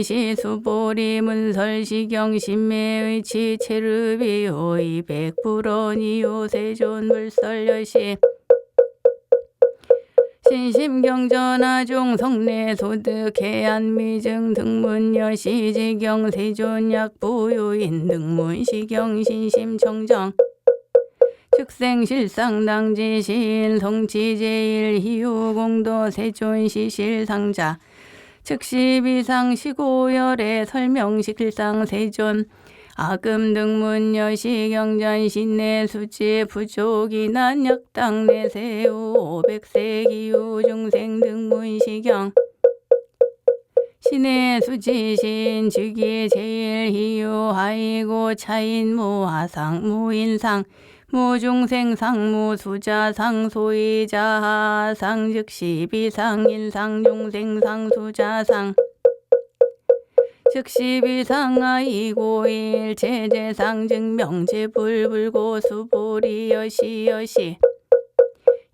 시 수보리 문설시경 신매의치 체르비오 이 백불원이요 세존 물설여시 신심경전하종 성내소득 해안미증 등문여시 지경 세존약 부유인 등문시경 신심청정. 즉생실상당지시인 성치제일 희우공도 세존시실상자 즉시비상 시고열의 설명식일상 세존. 아금 등문 여시 경전 신내 수치 부족이 난 역당 내세우 오백세 기후 신의 수지신 즉위 제일 희유 하이고 차인 무하상 무인상 무중생상 무수자상 소이자하상 즉시 비상 인상 중생상 수자상. 즉시 비상 아이고 일체제상 증명제 불불고 수보리 여시 여시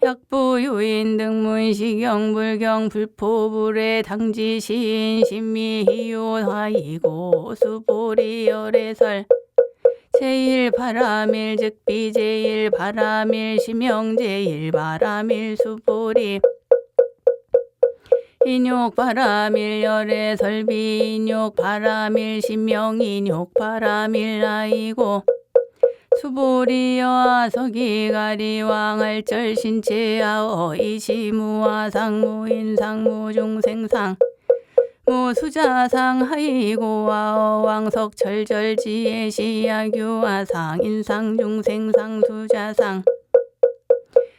약부유인 등문시경 불경 불포 불의 당지 시인 신미 희요하이고 수보리 열애설. 제일 바람일 즉비 제일 바람일 심영 제일 바람일 수보리. 인욕 바람일 열애 설비 인욕 바람일 심영 인욕 바람일 아이고 수보리여와 서기가리 왕할절 신체하어 이시무와 상무인 상무 중생상. 무수자상 하이고와 왕석 철절지혜 시야규와상 인상 중생상 수자상.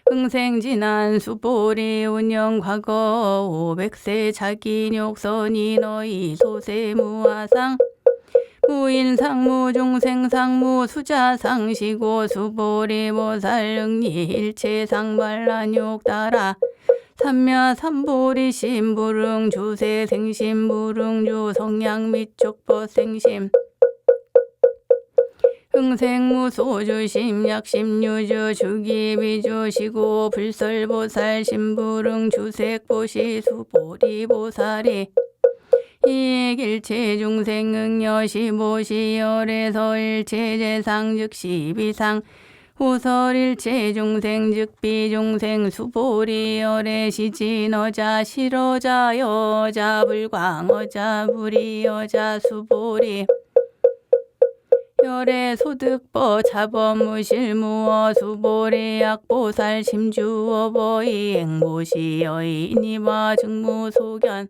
흥생진한 수보리 운영 과거. 오백세 자기욕선이 너희 소세무화상 무인상 무 중생 상 무 수자 상 시고 수보리 보살응리 일체상 반란욕 따라. 삼야 삼보리 심부릉 주세 미촉보 생심. 흥생무 소주 심 약심 유주 주기 비주 시고 불설보살 심부릉 주색보시 수보리 보살이. 이익 일체 중생응 여시보시 열에서 일체 재상 즉시 비상 후설 일체 중생 즉 비 중생 수보리 열애 시진 어자 실어자 여자 불광 어자 불이 여자 수보리 열애 소득보 자범무실무어 수보리 약보살 심주어 버이 행보시 여인이와 증무소견